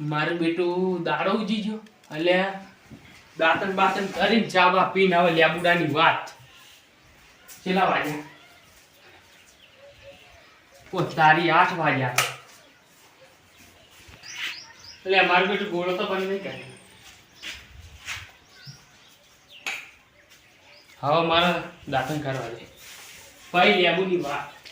મારા બેટું દાડો ઉજી ગયો. એટલે દાંતન બાતન કરીને ચા પીને આવે લેબુડાની વાત. કેટલા વાગ્યા? ઓ, તારી આઠ વાગ્યા. એટલે મારું બેટું ગોળો તો બંધ નહીં કરે હવે મારા દાખલ કરવા દે ભાઈ લેબુની વાત.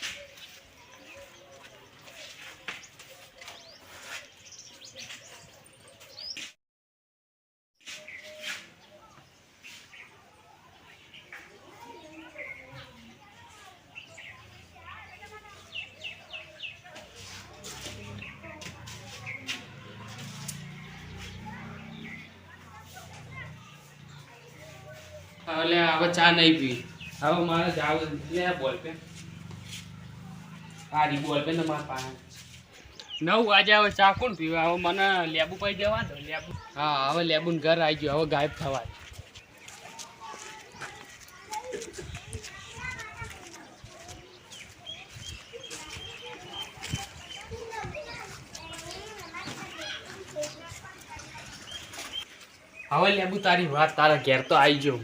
એટલે હવે ચા નહીં પી હવે મારે જાવ બોલ પેન સારી બોલ પેન તમારા પાસે નવ વાગે હવે ચા કોણ પીવે? હવે મને લેબુ પાઈ જવા દો, લેબુ. હા, હવે લેબુ ઘર આવી ગયું. હવે ગાયબ થવા હવે લેબુ તારી વાત, તારા ઘેર તો આવી ગયો.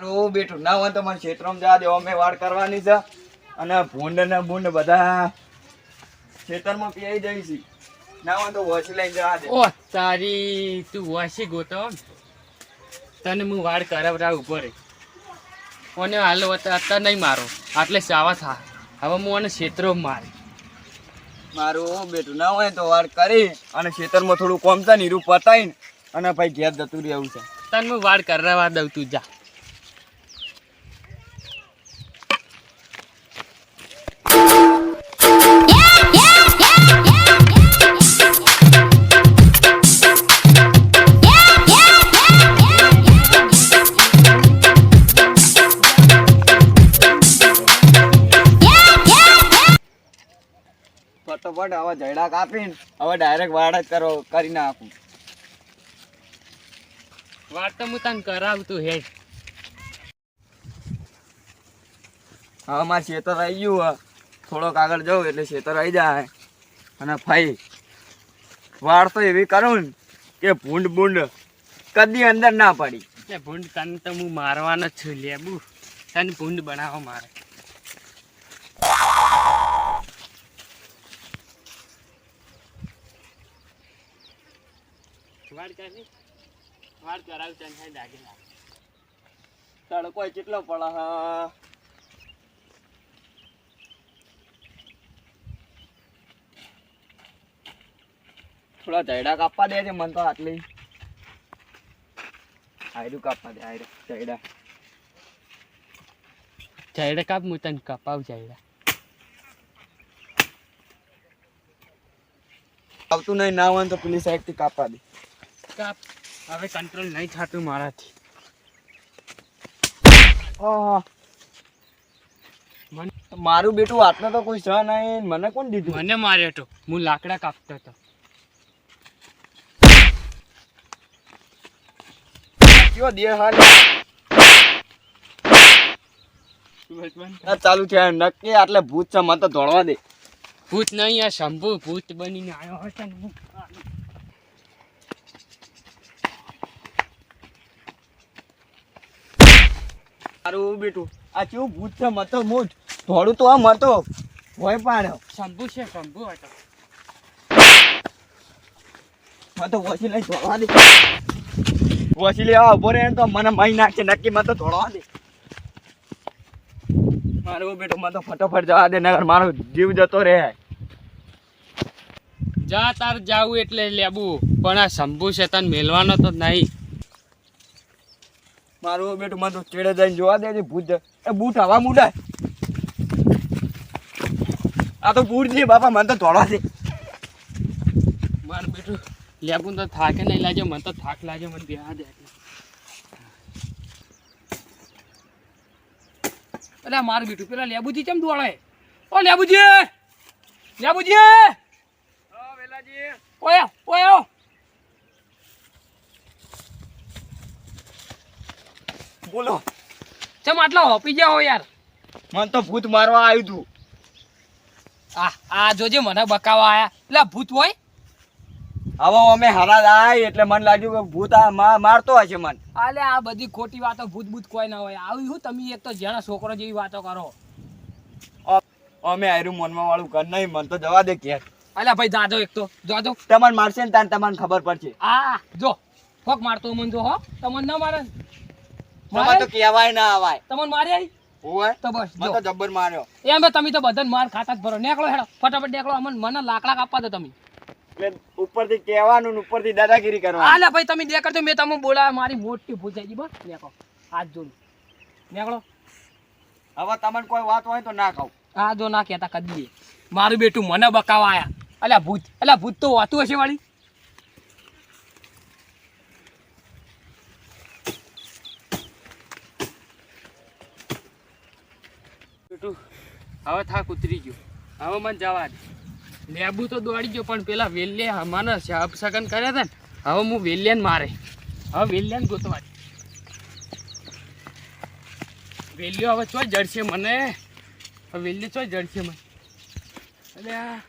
બેઠું ના હોય તો મને ક્ષેત્રમાં જવા દે અમે વાડ કરવાની છે. અને ભૂંડ ને ભૂંડ બધા ખેતરમાં પીઆઈ જાય છે. ના હોય તો વસી લઈને જવા દે. ઓ તારી તું વસી ગોતો તને હું વાડ કરાવરા ઉપર ઓને હાલો અત્યારે નહીં મારો. આટલે સાવા થા. હવે હું અને ક્ષેત્રો મારે. મારું બેટું બેઠું ના હોય તો વાડ કરી અને ખેતરમાં થોડું કોમતા નીરું ને હીરું પતાઈને અને ભાઈ ઘેર જતું રહેવું છે. તને હું વાડ કરાવવા દઉં તું જા. હવે કાપીને હવે ડાયરેક્ટ વાડ જ કરો કરી નાખું. વાત તો હું તને કરાવતું હે. હવે મારે ખેતર આવી ગયું. થોડોક આગળ જવું એટલે ખેતર આવી જાય. અને ફાઈ વાળ તો એવી કરું ને કે ભૂંડ ભૂંડ કદી અંદર ના પડી. એટલે ભૂંડ તને તો હું મારવાનો જ છું લેબુ તને ભૂંડ બનાવો મારે. વાડ કરી વાડ કરાવ દાગેલા તડકો કેટલો પડે હા. થોડા જયડા કાપવા દે છે મને તો આટલી. આયરું કાપવા દે આયરું જયડા. ચાયડા કાપ હું તને કપાવ ચાયડા આવતું નહીં ના હોય તો પેલી સાઈડથી કાપવા દે. કાપ. હવે કંટ્રોલ નહીં થતું મારાથી. મારું બેટું વાતનો તો કોઈ સહ નહીં. મને કોણ દીધું? મને માર્યો હતો હું લાકડા કાપતો હતો. કયો દે હાલ? ચાલુ થયા. નક્કી આટલે ભૂત છે. મને તો દોડવા દે. ભૂત નહીં આ શંભુ ભૂત બનીને આવ્યો હશે ને મારું બેટું આ કેવું ભૂત છે મતો હું દોડું તો આ હતો. હોય પાડ્યો શંભુ છે શંભુ હતો. મતો વસી લઈ દોડવા દે વસી લેવા ઊભો રહે તો મને મહી નાખશે નક્કી મતો ધોળવા દે મારો બેટો મતો ફટોફટ જવા દે નગર મારો જીવ જતો રહે. જા તાર જાવું એટલે લેબું પણ આ શંભુ છે તને મેલવાનો તો નહીં. મારું બેટું મને તો ચેડે જઈને જોવા દે છે ભૂત. એ બૂટ હવા મુડાય આ તો બૂટ છે બાપા મને તો ધોળવા દે મારું બેટું લેબું તો થાકે નહીં લાગે મને તો થાક લાગ્યો મને બેહા દે. એટલે મારું બેટું પેલા લેબુજી કેમ દોડે? ઓ લેબુજી! લેબુજી! ઓયા ઓયા. બોલો. ચમ આટલા હોપી ગયા હો યાર? મને તો ભૂત મારવા આવ્યું તું. આ આ જોજે મને બકાવા આયા. એટલે ભૂત હોય? હવે અમે હરા આય એટલે મને લાગ્યું કે ભૂત આ મારતો હશે મન. આલે આ બધી ખોટી વાતો ભૂત ભૂત કોઈ ના હોય. આવી હું તમે એક તો જેના છોકરો જેવી વાતો કરો. અમે આયરું મનમાં વાળું કર નહીં મન તો જવા દે કે અલ્યા ભાઈ દાદો એક તો દાદો તમને મારશે ને તાન તમને ખબર પડશે. આ જો ફોક મારતો મન જો હો. તમને ના મારે તમે તો કહેવાય ના આવાય તમને મારે આવી ઓય તો બસ મને તો જબ્બર માર્યો. એમ બે તમે તો બધાને માર ખાતા જ ભરો. નેકળો હેડો ફટાફટ નીકળો. અમને મને લાકડા આપવા દો તમે. એટલે ઉપરથી કહેવાનું ને ઉપરથી દાદાગીરી કરવાની આલે ભાઈ તમે તો મેં તમને બોલાવ્યા. મારી મોટી ભૂલ થઈ ગઈ બસ નીકળો. હાથ જોડું. નીકળો. હવે તમને કોઈ વાત હોય તો ના કહું. હા જો ના કહેતા કદી મારું બેટું મને બકાવા આયા. અલ્યા ભૂત અલ્યા ભૂત તો હોતું હશે વાળી. બેટું હવે થાક ઉતરી ગયો. હવે મને જવા દે. લેબુ તો દોડી ગયો, પણ પેલા વેલ્લે હમાના સાપ સગન કર્યા હતા ને, હવે હું વેલ્યાને મારે. હવે વેલ્યાને ગોતવા વેલ્યો હવે ચોય જડશે મને. વેલ્યો ચોય જડશે મને. અરે આ,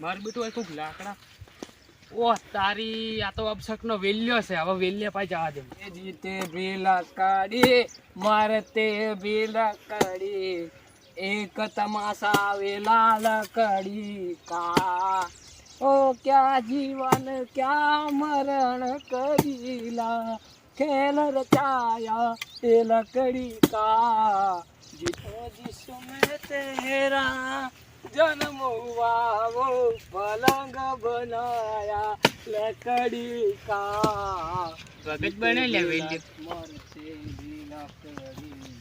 મારું બેટું કોઈક લાકડા. ઓહ તારી, આ તો અપશકનો વેલ્યો છે. હવે વેલ્યા પાસે જવા દે. જીતે ભીલા કાઢી, મારે તે ભીલા કાઢી. એક તમાશા વેલા લકડી કા ઓ ક્યાં જીવન ક્યાં મરણ કરીલા? ખેલ રચાયા એ લકડી કા જીતો જીસુ મેં તેરા જન્મ હુઆ પલંગ બનાયા લકડી કા ભગત બને લેવેલી મરતે જી લકડી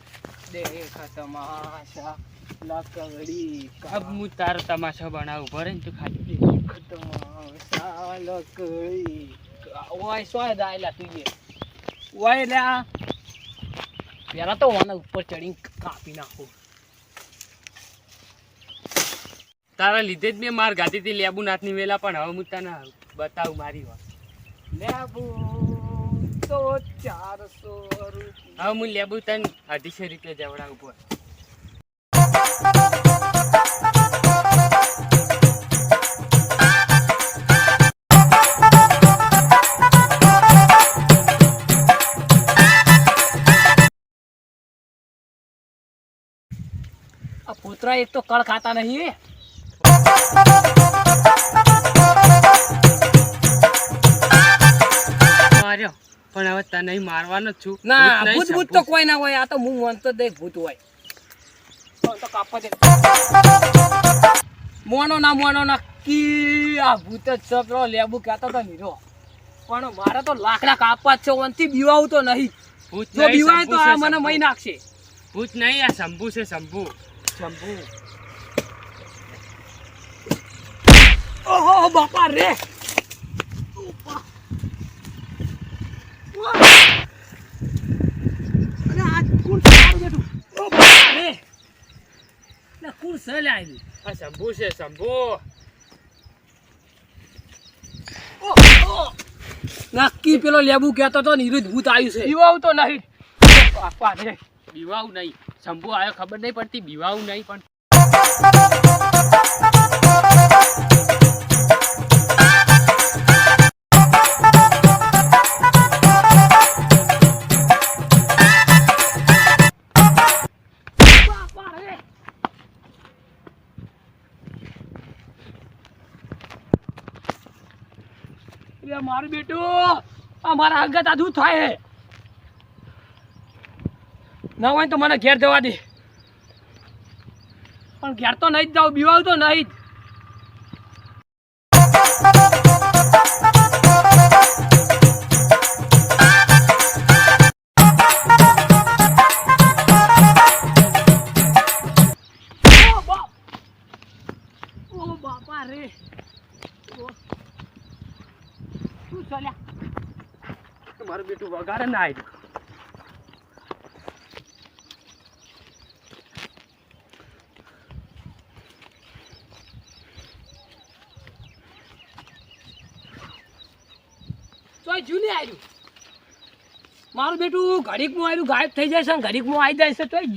અબ હું તારો તમાશો બનાવું. ભરે ને તું ખાલી. ઓય સોય દાયલા તુજે ઓય લ્યા પેલા તો મને ઉપર ચડી કાપી નાખું. તારા લીધે જ મેં માર ગાતીથી લેબુનાથની વેલા પણ હવે હું તને બતાવું મારી વાત. લેબુ. તો ચારસો રૂપિયા. હવે હું લેબુ તને અઢીસો રૂપિયા જવડા ઉપર આ પુત્રા એક તો કળ ખાતા નહીં માર્યો. પણ હવે તને મારવાનો જ છું. ના ભૂત ભૂત તો કોઈ ના હોય આ તો હું માનતો નહીં ભૂત હોય. તો તો કાપવા દે. મોનો ના મોનો ના કી આ ભૂત જ છે લેબુ કહેતો તો નીરો પણ મારે તો લાકડા કાપવા જ છે ઓનથી બીવાવું તો નહીં. ભૂત જો બીવાય તો આ મને મહી નાખશે. ભૂત નહીં આ શંભુ છે શંભુ. શંભુ. ઓહો બાપા રે અરે આ કુણ છે મારું બેટું? ઓ બાપા રે લે કુણ છે લે આ શંભુ છે શંભુ ઓ, ઓ. નક્કી પેલો લેબુ કહેતો તો ને ભૂત આવ્યું છે પીવાવું તો નહીં બીવાવું નહીં શંભુ આવ્યો ખબર નહીં પડતી. બીવાવું નહીં પણ. એ મારું બેટું, આ મારા અંગત આધું થાય હે. ના હોય તો મને ઘેર જવા દે. પણ ઘેર તો નહીં જ જાવ બીવાવ તો નહીં જ. ઘડીક ના આવ્યું જૂની આવ્યું મારું બેટું ઘડીકમાં આવેલું ગાયબ થઈ જાય છે ઘડીકમાં આવી જાય છે તોય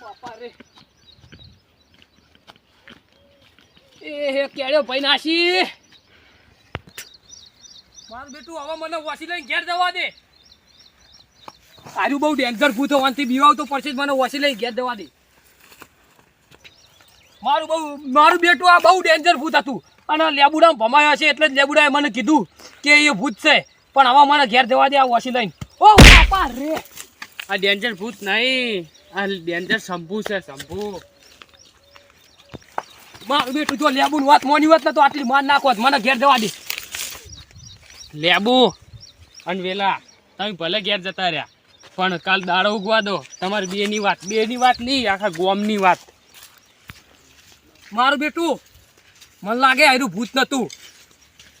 બાપા એ કેળ્યો ભાઈ નાસી. મારું બેટું હવે મને વસી લઈને ઘેર જવા દે. તારું બહુ ડેન્જર ભૂત હોવાથી બીવાવ તો પડશે જ મને વસી લઈને ઘેર જવા દે. મારું બહુ મારું બેટું આ બહુ ડેન્જર ભૂત હતું. અને લેબુડા ભમાયો છે એટલે જ લેબુડાએ મને કીધું કે એ ભૂત છે. પણ હવે મને ઘેર જવા દે આ વસી લઈને. ઓ બાપા રે. આ ડેન્જર ભૂત નહીં. આ ડેન્જર શંભુ છે શંભુ. મારું બેટું જો લેબુ વાત મોની વાત ને તો આટલી માર નાખો મને ઘેર જવા દે. લેબુ અને વેલા, તમે ભલે ઘેર જતા રહ્યા, પણ કાલ દાડો ઉગવા દો. તમારી બેની વાત બેની વાત નહીં, આખા ગોમની વાત. મારું બેટું, મને લાગે આયરું ભૂત નતું.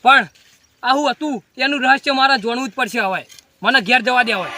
પણ આવું હતું, એનું રહસ્ય મારે જોણવું જ પડશે હવે. મને ઘેર જવા દે હવે.